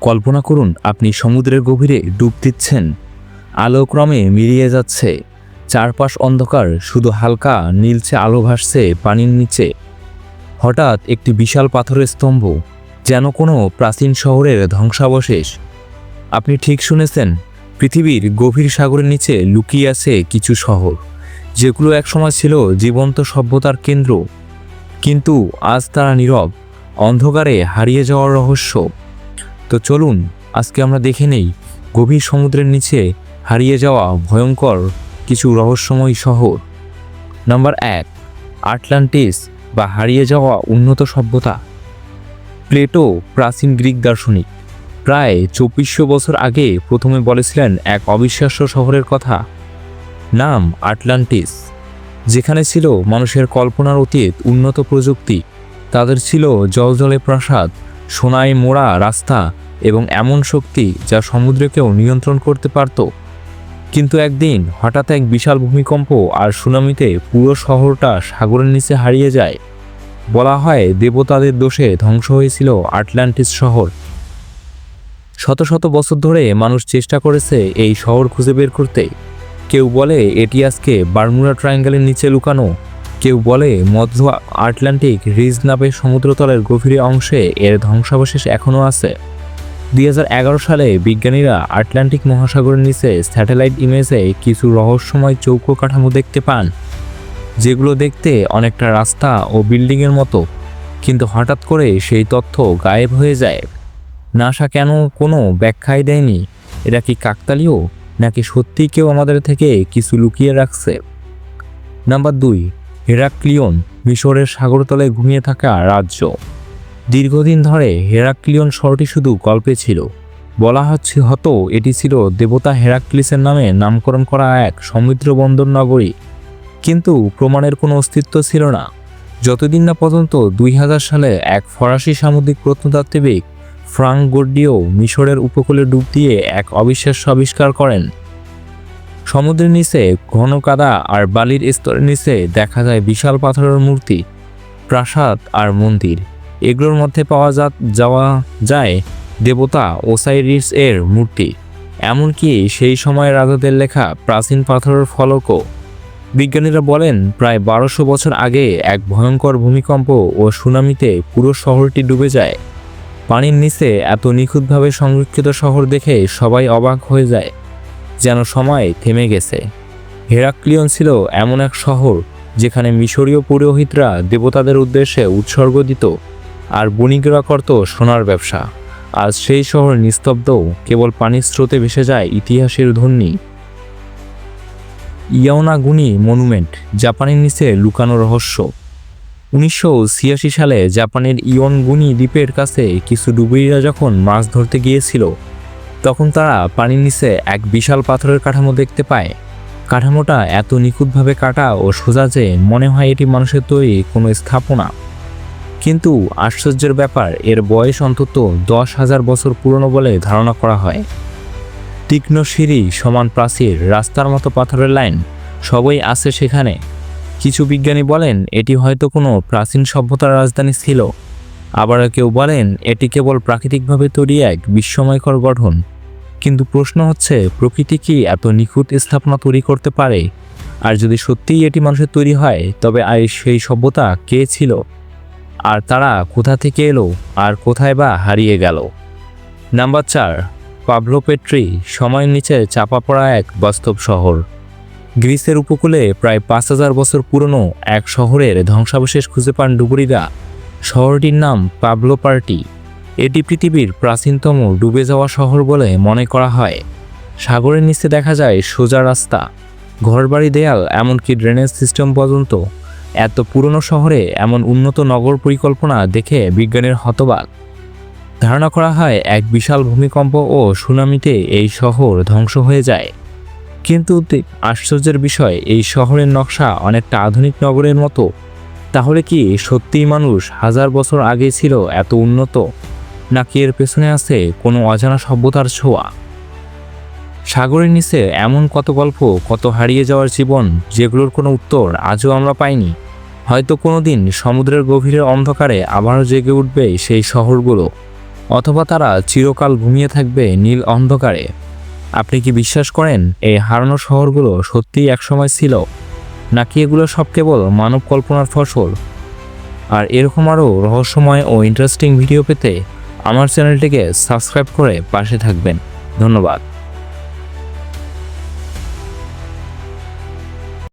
কল্পনা করুন, আপনি সমুদ্রের গভীরে ডুব দিচ্ছেন। আলো ক্রমে মিলিয়ে যাচ্ছে। চারপাশ অন্ধকার, শুধু হালকা নীলচে আলো ভাসছে পানির নিচে। হঠাৎ একটি বিশাল পাথরের স্তম্ভ, যেন কোনো প্রাচীন শহরের ধ্বংসাবশেষ। আপনি ঠিক শুনেছেন, পৃথিবীর গভীর সাগরের নিচে লুকিয়ে আছে কিছু শহর, যেগুলো একসময় ছিল জীবন্ত সভ্যতার কেন্দ্র। কিন্তু আজ তারা নীরব, অন্ধকারে হারিয়ে যাওয়ার রহস্য। তো চলুন, আজকে আমরা দেখে নেই গভীর সমুদ্রের নিচে হারিয়ে যাওয়া ভয়ঙ্কর কিছু রহস্যময় শহর। নাম্বার এক, আটলান্টিস বা হারিয়ে যাওয়া উন্নত সভ্যতা। প্লেটো প্রাচীন গ্রিক দার্শনিক। প্রায় চব্বিশশো বছর আগে প্রথমে বলেছিলেন এক অবিশ্বাস্য শহরের কথা, নাম আটলান্টিস, যেখানে ছিল মানুষের কল্পনার অতীত, উন্নত প্রযুক্তি। তাদের ছিল জলজলে প্রাসাদ সোনায় মোড়া, রাস্তা এবং এমন শক্তি যা সমুদ্রকেও নিয়ন্ত্রণ করতে পারত। কিন্তু একদিন হঠাৎ এক বিশাল ভূমিকম্প আর সুনামিতে পুরো শহরটা সাগরের নিচে হারিয়ে যায়। বলা হয় দেবতাদের দোষে ধ্বংস হয়েছিল আটলান্টিস শহর। শত শত বছর ধরে মানুষ চেষ্টা করেছে এই শহর খুঁজে বের করতে। কেউ বলে এটি আজকে বারমুডা ট্রায়াঙ্গেলের নিচে লুকানো কেউ বলে, মধ্য আটলান্টিক রিজ নামের সমুদ্রতলের গভীর অংশে এর ধ্বংসাবশেষ এখনও আছে। দুই হাজার এগারো সালে বিজ্ঞানীরা আটলান্টিক মহাসাগরের নিচে স্যাটেলাইট ইমেজে কিছু রহস্যময় চৌকো কাঠামো দেখতে পান, যেগুলো দেখতে অনেকটা রাস্তা ও বিল্ডিংয়ের মতো, কিন্তু হঠাৎ করে সেই তথ্য গায়েব হয়ে যায়। নাসা কেন কোনো ব্যাখ্যাই দেয়নি? এটা কি কাকতালীয়? নাকি সত্যি কেউ আমাদের থেকে কিছু লুকিয়ে রাখছে? নাম্বার দুই হেরাক্লিয়ন মিশরের সাগরতলে ঘুমিয়ে থাকা রাজ্য। দীর্ঘদিন ধরে হেরাক্লিয়ন শহরটি শুধু গল্পে ছিল। বলা হচ্ছে হতো এটি ছিল দেবতা হেরাক্লিসের নামে নামকরণ করা এক সমুদ্র বন্দর নগরী। কিন্তু প্রমাণের কোনো অস্তিত্ব ছিল না। যতদিন না পর্যন্ত দুই হাজার সালে এক ফরাসি সামুদ্রিক প্রত্নতাত্ত্বিক ফ্রাঙ্ক গোর্ডিও মিশরের উপকূলে ডুব দিয়ে এক অবিশ্বাস্য আবিষ্কার করেন সমুদ্রের নিচে, ঘন কাদা আর বালির স্তরের নিচে দেখা যায় বিশাল পাথরের মূর্তি, প্রাসাদ আর মন্দির। এগুলোর মধ্যে পাওয়া যা, যাওয়া যায় দেবতা ওসাইরিস এর মূর্তি। এমনকি সেই সময় রাজাদের লেখা প্রাচীন পাথরের ফলকও। বিজ্ঞানীরা বলেন, প্রায় বারোশো বছর আগে এক ভয়ঙ্কর ভূমিকম্প ও সুনামিতে পুরো শহরটি ডুবে যায়। পানির নিচে এত নিখুঁতভাবে সংরক্ষিত শহর দেখে সবাই অবাক হয়ে যায়। যেন সময় থেমে গেছে। হেরাক্লিয়ন ছিল এমন এক শহর যেখানে মিশরীয় পুরোহিতরা দেবতাদের উদ্দেশ্যে উৎসর্গ দিত আর বণিকরা করত সোনার ব্যবসা। আজ সেই শহর নিস্তব্ধ, কেবল পানির স্রোতে ভেসে যায় ইতিহাসের ধ্বনি। ইয়াওনাগুনি মনুমেন্ট, জাপানের নিচে লুকানো রহস্য। উনিশশো ছিয়াশি সালে জাপানের ইয়নগুনি দ্বীপের কাছে কিছু ডুবুরিরা যখন মাছ ধরতে গিয়েছিল তখন তারা পানির নিচে এক বিশাল পাথরের কাঠামো দেখতে পায়। কাঠামোটা এত নিখুঁতভাবে কাটা ও সোজা যে মনে হয় এটি মানুষের তৈরি কোনো স্থাপনা। কিন্তু আশ্চর্যের ব্যাপার, এর বয়স অন্তত দশ হাজার বছর পুরনো বলে ধারণা করা হয়। তীক্ষ্ণ সিঁড়ি, সমান প্রাচীর, রাস্তার মতো পাথরের লাইন, সবই আছে সেখানে। কিছু বিজ্ঞানী বলেন, এটি হয়তো কোনো প্রাচীন সভ্যতার রাজধানী ছিল। আবার কেউ বলেন, এটি কেবল প্রাকৃতিকভাবে তৈরি এক বিস্ময়কর গঠন। কিন্তু প্রশ্ন হচ্ছে, প্রকৃতি কি এত নিখুঁত স্থাপনা তৈরি করতে পারে? আর যদি সত্যিই এটি মানুষের তৈরি হয়, তবে আর সেই সভ্যতা কে ছিল? আর তারা কোথা থেকে এলো? আর কোথায় বা হারিয়ে গেল? নাম্বার চার পাভলোপেট্রি সময়ের নিচে চাপা পড়া এক বাস্তব শহর। গ্রিসের উপকূলে প্রায় পাঁচ হাজার বছর পুরনো এক শহরের ধ্বংসাবশেষ খুঁজে পান ডুবুরিরা। শহরটির নাম পাবলো পার্টি। এটি পৃথিবীর প্রাচীনতম ডুবে যাওয়া শহর বলে মনে করা হয়। সাগরের নিচে দেখা যায় সোজা রাস্তা। ঘরবাড়ি দেয়াল এমনকি ড্রেনেজ সিস্টেম পর্যন্ত এত পুরনো শহরে এমন উন্নত নগর পরিকল্পনা দেখে বিজ্ঞানের হতবাক। ধারণা করা হয় এক বিশাল ভূমিকম্প ও সুনামিতে এই শহর ধ্বংস হয়ে যায়। কিন্তু আশ্চর্যের বিষয়, এই শহরের নকশা অনেকটা আধুনিক নগরের মতো। তাহলে কি সত্যিই মানুষ হাজার বছর আগে ছিল এত উন্নত? নাকি এর পেছনে আছে কোনো অজানা সভ্যতার ছোঁয়া? সাগরের নিচে এমন কত গল্প, কত হারিয়ে যাওয়ার জীবন, যেগুলোর কোনো উত্তর আজও আমরা পাইনি। হয়তো কোনো দিন সমুদ্রের গভীরের অন্ধকারে আবারও জেগে উঠবে সেই শহরগুলো, অথবা তারা চিরকাল ঘুমিয়ে থাকবে নীল অন্ধকারে। আপনি কি বিশ্বাস করেন এই হারানো শহরগুলো সত্যিই একসময় ছিল? নাকি এগুলো সব কেবল মানব কল্পনার ফসল? আর এরকম আরও রহস্যময় ও ইন্টারেস্টিং ভিডিও পেতে আমার চ্যানেলটিকে সাবস্ক্রাইব করে পাশে থাকবেন। ধন্যবাদ।